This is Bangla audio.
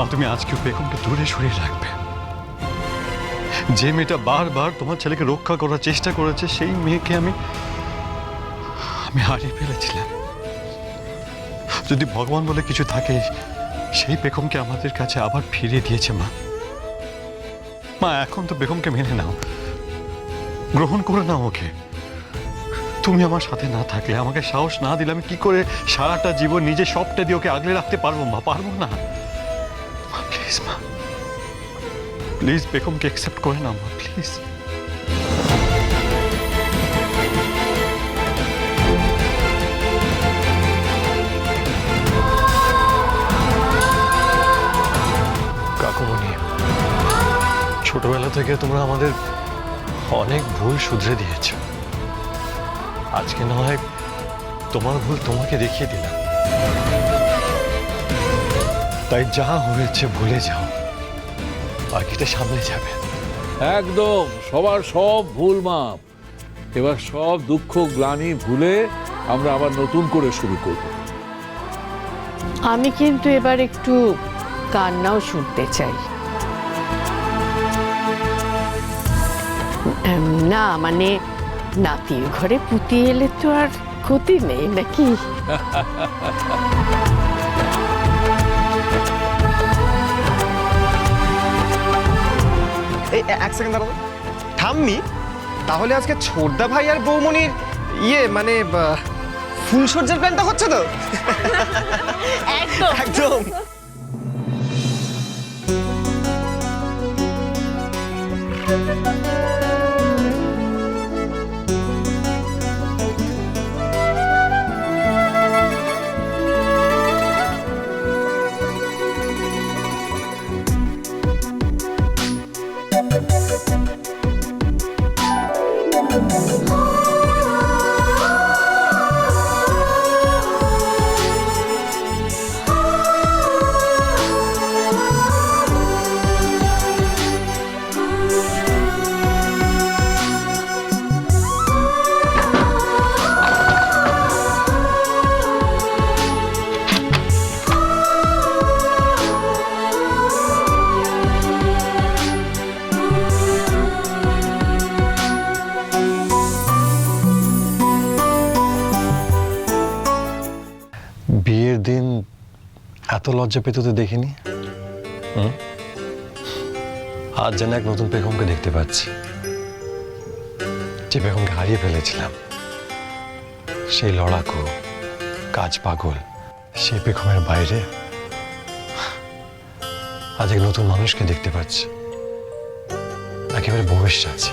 মা, তুমি আজকেও বেগমকে দূরে সরিয়ে রাখবে। যে মেয়েটা বারবার তোমার ছেলেকে রক্ষা করার চেষ্টা করেছে, সেই মেয়েকে আমি আমি হারিয়ে ফেলেছিলাম। যদি ভগবান বলে কিছু থাকে, সেই বেগমকে আমাদের কাছে আবার ফিরিয়ে দিয়েছে মা। মা, এখন তো বেগমকে মেনে নাও। গ্রহণ করে নাও ওকে। তুমি আমার সাথে না থাকলে, আমাকে সাহস না দিলে আমি কি করে সারাটা জীবন নিজে সবটা দিয়ে ওকে আগলে রাখতে পারব মা? পারব না। প্লিজ, মা। প্লিজ, বেগমকে অ্যাকসেপ্ট করে নাও, মা, প্লিজ। কাকুমণি, ছোটবেলা থেকে তোমরা আমাদের অনেক ভুল শুধরে দিয়েছ। আজকে না হয় তোমার ভুল তোমাকে দেখিয়ে দিলাম। তাই যা হয়েছে ভুলে যাও। বাকিটা সামনে যাবে। একদম সবার সব ভুল মাপ। এবার সব দুঃখ গ্লানি ভুলে আমরা আবার নতুন করে শুরু করব। আমি কিন্তু এবার একটু কান্নাও শুনতে চাই। না মানে নাতির ঘরে পুতি এলে তো আর ক্ষতি নেই নাকি? এক সেকেন্ড দাঁড়াবো ঠাম্মি তাহলে আজকে ছোটদা ভাই আর বৌমনির ইয়ে মানে ফুলসজ্জার প্ল্যানটা হচ্ছে তো? একদম। একদম। love. দিন এত লজ্জা পেতে তো দেখিনি? আজ যেন এক নতুন বেগমকে দেখতে পাচ্ছি। যে বেগমকে হারিয়ে ফেলেছিলাম। সেই লড়াকু, কাজ পাগল সেই বেগমের বাইরে। আজ এক নতুন মানুষকে দেখতে পাচ্ছি। একেবারে ভবিষ্যৎ আছে।